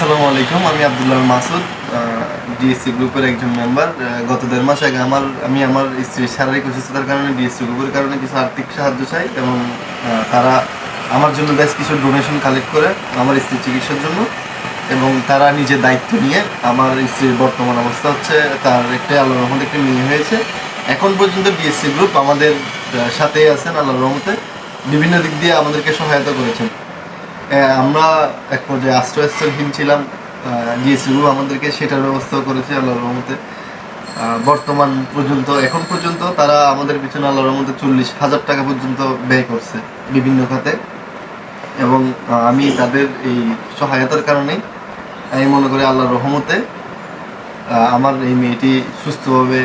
আসসালামু আলাইকুম, আমি আব্দুল্লাহ মাসুদ ডিএসসি গ্রুপের একজন মেম্বার গত দেড় মাস আগে আমার, আমি আমার স্ত্রীর শারীরিক অসুস্থতার কারণে ডিএসসি গ্রুপের কারণে কিছু আর্থিক সাহায্য চাই এবং তারা আমার জন্য বেশ কিছু ডোনেশন কালেক্ট করে আমার স্ত্রীর চিকিৎসার জন্য এবং তারা নিজের দায়িত্ব নিয়ে আমার স্ত্রীর বর্তমান অবস্থা হচ্ছে, তার একটা আল্লাহর রহমতে একটি মেয়ে হয়েছে। এখন পর্যন্ত ডিএসসি গ্রুপ আমাদের সাথেই আছেন আল্লাহ রহমতে। বিভিন্ন দিক দিয়ে আমাদেরকে সহায়তা করেছেন। আমরা এক পর্যায়ে আশ্রয়স্থলহীন ছিলাম। গ্রুপ আমাদেরকে সেটার ব্যবস্থাও করেছে আল্লাহর রহমতে। বর্তমান পর্যন্ত, এখন পর্যন্ত তারা আমাদের পিছনে আল্লাহর রহমতে চল্লিশ হাজার টাকা পর্যন্ত ব্যয় করছে বিভিন্ন খাতে। এবং আমি তাদের এই সহায়তার কারণেই আমি মনে করি আল্লাহর রহমতে আমার এই মেয়েটি সুস্থভাবে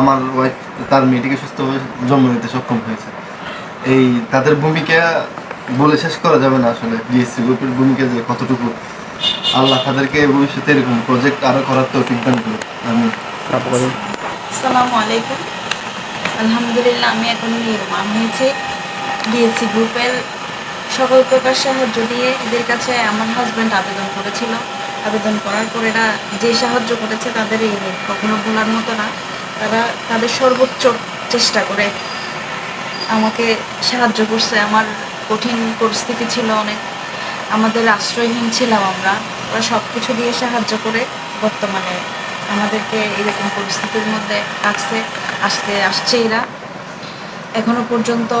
আমার ওয়াইফ তার মেয়েটিকে সুস্থভাবে জন্ম দিতে সক্ষম হয়েছে। এই তাদের ভূমিকা বলে শেষ করা যাবে না আসলে ডিএসসি গ্রুপের ভূমিকা যে কতটুকু। আল্লাহ তাদেরকে ভবিষ্যতে এরকম প্রজেক্ট আরও করার তো করুন আমি আসসালামু আলাইকুম। আলহামদুলিল্লাহ আমি এখন নির্মাণ হয়েছি ডিএসসি গ্রুপের সকল প্রকার সাহায্য দিয়ে এদের কাছে আমার হাজব্যান্ড আবেদন করেছিল। আবেদন করার পর এরা যে সাহায্য করেছে তাদের এই কখনো ভোলার মতো না। তারা তাদের সর্বোচ্চ চেষ্টা করে আমাকে সাহায্য করছে। আমার কঠিন পরিস্থিতি ছিল অনেক। আমাদের আশ্রয়হীন ছিলাম আমরা। ওরা সব কিছু দিয়ে সাহায্য করে বর্তমানে আমাদেরকে এরকম পরিস্থিতির মধ্যে আসছে আসতে আসছে এরা। এখনও পর্যন্ত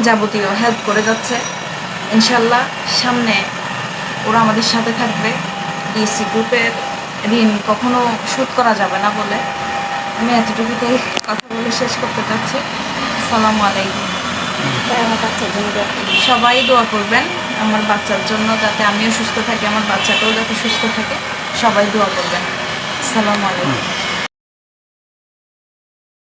যাবতীয় হেল্প করে যাচ্ছে। ইনশাল্লাহ সামনে ওরা আমাদের সাথে থাকবে। ডিএসসি গ্রুপের ঋণ কখনো শোধ করা যাবে না বলে। আমি এতটুকুতেই কথা বলে শেষ করতে চাচ্ছি। আসসালামু আলাইকুম। সবাই দোয়া করবেন আমার বাচ্চার জন্য যাতে আমিও সুস্থ থাকি, আমার বাচ্চাটাও যাতে সুস্থ থাকে, সবাই দোয়া করবেন। সালাম আলাইকুম।